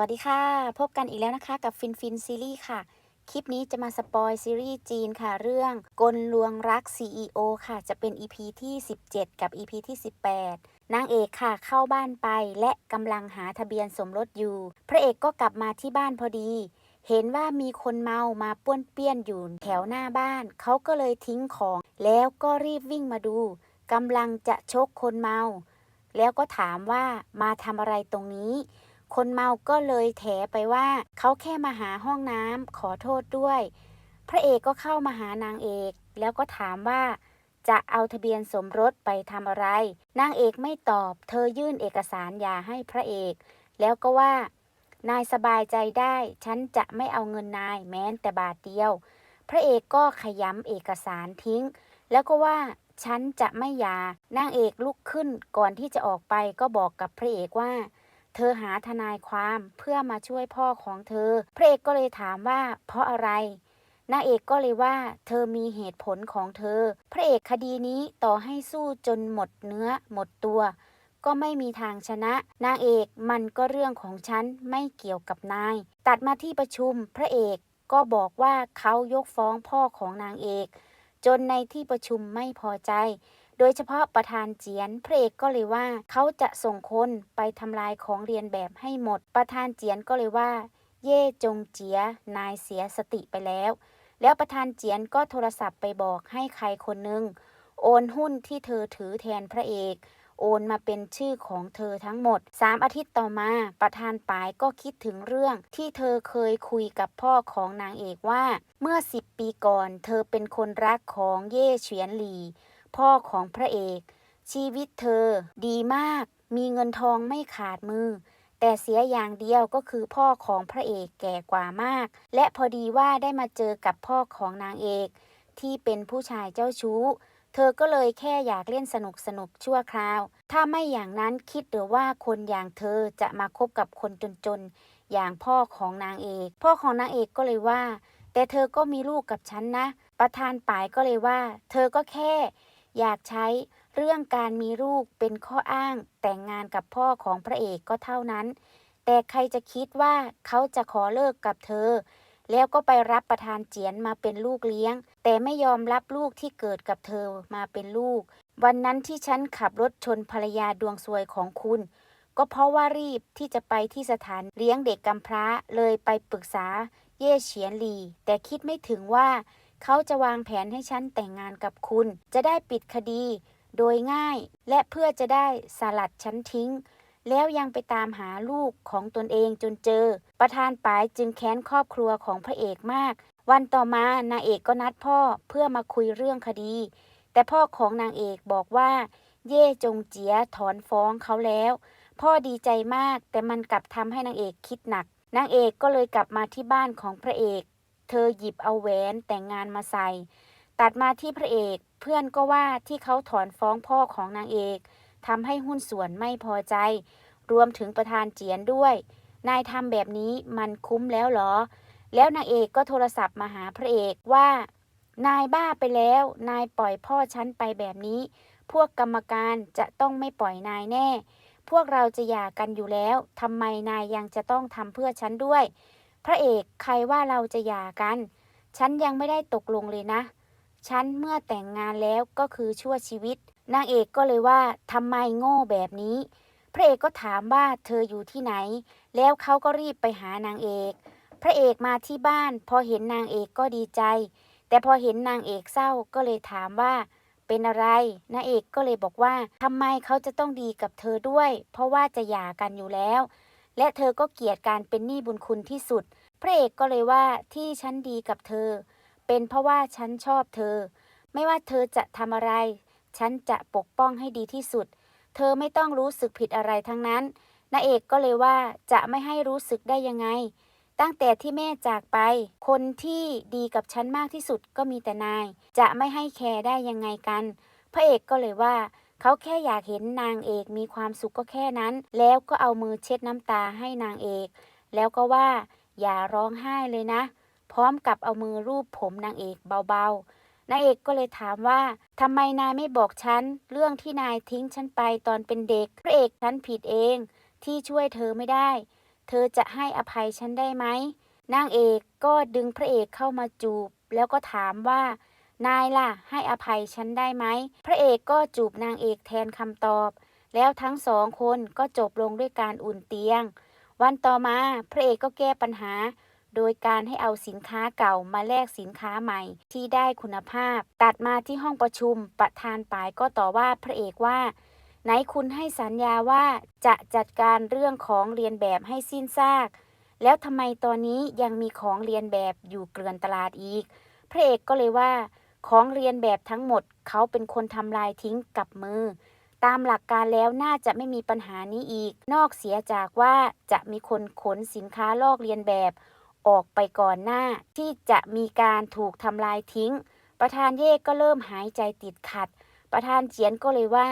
วัสดีค่ะ พบกันอีกแล้วนะคะกับฟินฟินซีรีส์ค่ะ คลิปนี้จะมาสปอยซีรีส์จีนค่ะ เรื่องกลลวงรัก CEO ค่ะ จะเป็น EP ที่ 17 กับ EP ที่ 18 นางเอกค่ะเข้าบ้านไปและกำลังหาทะเบียนสมรสอยู่ พระเอกก็กลับมาที่บ้านพอดี เห็นว่ามีคนเมามาป้วนเปี้ยนอยู่แถวหน้าบ้าน เขาก็เลยทิ้งของ แล้วก็รีบวิ่งมาดูกำลังจะชกคนเมา แล้วก็ถามว่ามาทำอะไรตรงนี้ คนเมาก็เลยแถไปว่าเขาแค่มาหาห้องน้ำขอโทษด้วย พระเอกก็เข้ามาหานางเอก แล้วก็ถามว่า จะเอาทะเบียนสมรสไปทำอะไร นางเอกไม่ตอบ เธอยื่นเอกสารยาให้พระเอก แล้วก็ว่า นายสบายใจได้ ฉันจะไม่เอาเงินนายแม้แต่บาทเดียว พระเอกก็ขย้ำเอกสารทิ้ง แล้วก็ว่าฉันจะไม่ยานางเอกลุกขึ้นก่อนที่จะออกไปก็บอกกับพระเอกว่า เธอหาทนายความเพื่อมาช่วยพ่อของเธอ พระเอกก็เลยถามว่าเพราะอะไรนางเอกก็เลยว่า เธอมีเหตุผลของเธอ พระเอกคดีนี้ต่อให้สู้จนหมดเนื้อหมดตัว ก็ไม่มีทางชนะ นางเอกมันก็เรื่องของฉันไม่เกี่ยวกับนาย ตัดมาที่ประชุมพระเอกก็บอกว่าเขายกฟ้องพ่อของนางเอก จนในที่ประชุมไม่พอใจ โดยเฉพาะประธานเจียนพระเอกก็เลยว่าเขาจะส่งคนไปทำลายของเรียนแบบให้หมด ประธานเจียนก็เลยว่า เย่จงเจีย นายเสียสติไปแล้ว แล้วประธานเจียนก็โทรศัพท์ไปบอกให้ใครคนหนึ่งโอนหุ้นที่เธอถือแทนพระเอกโอนมาเป็นชื่อของเธอทั้งหมด 3 อาทิตย์ต่อมา ประธานปายก็คิดถึงเรื่องที่เธอเคยคุยกับพ่อของนางเอกว่า เมื่อ 10 ปีก่อน เธอเป็นคนรักของเย่เฉียนหลี พ่อของพระเอก ชีวิตเธอ ดีมาก มีเงินทองไม่ขาดมือ แต่เสียอย่างเดียวก็คือพ่อของพระเอกแก่กว่ามาก และพอดีว่าได้มาเจอกับพ่อของนางเอก ที่เป็นผู้ชายเจ้าชู้ เธอก็เลยแค่อยากเล่นสนุกสนุกชั่วคราว ถ้าไม่อย่างนั้นคิดหรือว่าคนอย่างเธอจะมาคบกับคนจนๆอย่างพ่อของนางเอก พ่อของนางเอกก็เลยว่าแต่เธอก็มีลูกกับฉันนะ ประธานป่ายก็เลยว่า เธอก็แค่ อยากใช้เรื่องการมีลูกเป็นข้ออ้างแต่งงานกับพ่อของพระเอกก็เท่านั้น แต่ใครจะคิดว่าเขาจะขอเลิกกับเธอ แล้วก็ไปรับประธานเจียนมาเป็นลูกเลี้ยง แต่ไม่ยอมรับลูกที่เกิดกับเธอมาเป็นลูก วันนั้นที่ฉันขับรถชนภรรยาดวงซวยของคุณ ก็เพราะว่ารีบที่จะไปที่สถานเลี้ยงเด็กกำพร้าเลยไปปรึกษาเย่เฉียนหลี แต่คิดไม่ถึงว่า เขาจะวางแผนให้ฉันแต่งงานกับคุณ จะได้ปิดคดี โดยง่าย และเพื่อจะได้สลัดฉันทิ้ง แล้วยังไปตามหาลูกของตนเองจนเจอ ประธานปายจึงแค้นครอบครัวของพระเอกมาก วันต่อมานางเอกก็นัดพ่อเพื่อมาคุยเรื่องคดี แต่พ่อของนางเอกบอกว่า เย่จงเจียถอนฟ้องเขาแล้ว พ่อดีใจมากแต่มันกลับทำให้นางเอกคิดหนักนางเอกก็เลยกลับมาที่บ้านของพระเอก เธอหยิบเอาแหวนแต่งงานมาใส่ ตัดมาที่พระเอกเพื่อนก็ว่าที่เขาถอนฟ้องพ่อของนางเอกทำให้หุ้นส่วนไม่พอใจ รวมถึงประธานเจียนด้วย นายทำแบบนี้มันคุ้มแล้วเหรอ แล้วนางเอกก็โทรศัพท์มาหาพระเอกว่า นายบ้าไปแล้ว นายปล่อยพ่อฉันไปแบบนี้ พวกกรรมการจะต้องไม่ปล่อยนายแน่ พวกเราจะหย่ากันอยู่แล้วทำไมนายยังจะต้องทำเพื่อฉันด้วย พระเอกใครว่าเราจะหย่ากัน ฉันยังไม่ได้ตกลงเลยนะ ฉันเมื่อแต่งงานแล้วก็คือชั่วชีวิต นางเอกก็เลยว่าทำไมโง่แบบนี้ พระเอกก็ถามว่าเธออยู่ที่ไหน แล้วเขาก็รีบไปหานางเอก พระเอกมาที่บ้าน พอเห็นนางเอกก็ดีใจ แต่พอเห็นนางเอกเศร้าก็เลยถามว่าเป็นอะไรนางเอกก็เลยบอกว่าทำไมเขาจะต้องดีกับเธอด้วย เพราะว่าจะหย่ากันอยู่แล้ว และเธอก็เกลียดการเป็นหนี้บุญคุณที่สุด พระเอกก็เลยว่าที่ฉันดีกับเธอ เป็นเพราะว่าฉันชอบเธอ ไม่ว่าเธอจะทำอะไร ฉันจะปกป้องให้ดีที่สุด เธอไม่ต้องรู้สึกผิดอะไรทั้งนั้นนาเอกก็เลยว่าจะไม่ให้รู้สึกได้ยังไง ตั้งแต่ที่แม่จากไป คนที่ดีกับฉันมากที่สุดก็มีแต่นาย จะไม่ให้แคร์ได้ยังไงกัน พระเอกก็เลยว่า เขาแค่อยากเห็นนางเอกมีความสุขก็แค่นั้น แล้วก็เอามือเช็ดน้ำตาให้นางเอก แล้วก็ว่า อย่าร้องไห้เลยนะ พร้อมกับเอามือรูปผมนางเอกเบาๆนางเอกก็เลยถามว่าทำไมนายไม่บอกฉัน เรื่องที่นายทิ้งฉันไปตอนเป็นเด็ก พระเอกฉันผิดเองที่ช่วยเธอไม่ได้ เธอจะให้อภัยฉันได้ไหมนางเอกก็ดึงพระเอกเข้ามาจูบ แล้วก็ถามว่า นายล่ะ ให้อภัยฉันได้ไหม พระเอกก็จูบนางเอกแทนคำตอบ แล้วทั้งสองคนก็จบลงด้วยการอุ่นเตียง วันต่อมาพระเอกก็แก้ปัญหา โดยการให้เอาสินค้าเก่ามาแลกสินค้าใหม่ที่ได้คุณภาพ ตัดมาที่ห้องประชุมประธานปายก็ต่อว่าพระเอกว่าไหนคุณให้สัญญาว่าจะจัดการเรื่องของเรียนแบบให้สิ้นซาก แล้วทำไมตอนนี้ยังมีของเรียนแบบอยู่เกลื่อนตลาดอีก พระเอกก็เลยว่า ของเรียนแบบทั้งหมดเขาเป็นคนทำลายทิ้งกับมือ ตามหลักการแล้วน่าจะไม่มีปัญหานี้อีก นอกเสียจากว่าจะมีคนขนสินค้าลอกเรียนแบบ ออกไปก่อนหน้า ที่จะมีการถูกทำลายทิ้ง ประธานเย่ก็เริ่มหายใจติดขัด ประธานเจียนก็เลยว่า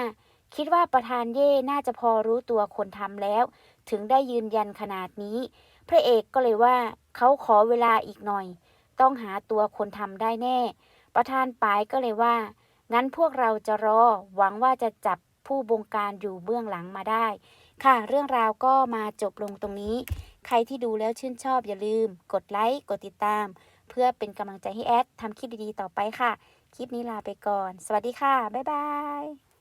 คิดว่าประธานเย่น่าจะพอรู้ตัวคนทำแล้ว ถึงได้ยืนยันขนาดนี้ พระเอกก็เลยว่าเขาขอเวลาอีกหน่อย ต้องหาตัวคนทำได้แน่ ประธานปายก็เลยว่า งั้นพวกเราจะรอ หวังว่าจะจับผู้บงการอยู่เบื้องหลังมาได้ ค่ะ เรื่องราวก็มาจบลงตรงนี้ ใครที่ดูแล้วชื่นชอบอย่าลืม กดไลค์ กดติดตาม เพื่อเป็นกำลังใจให้แอดทำคลิปดีๆต่อไปค่ะ คลิปนี้ลาไปก่อน สวัสดีค่ะ บ๊ายบาย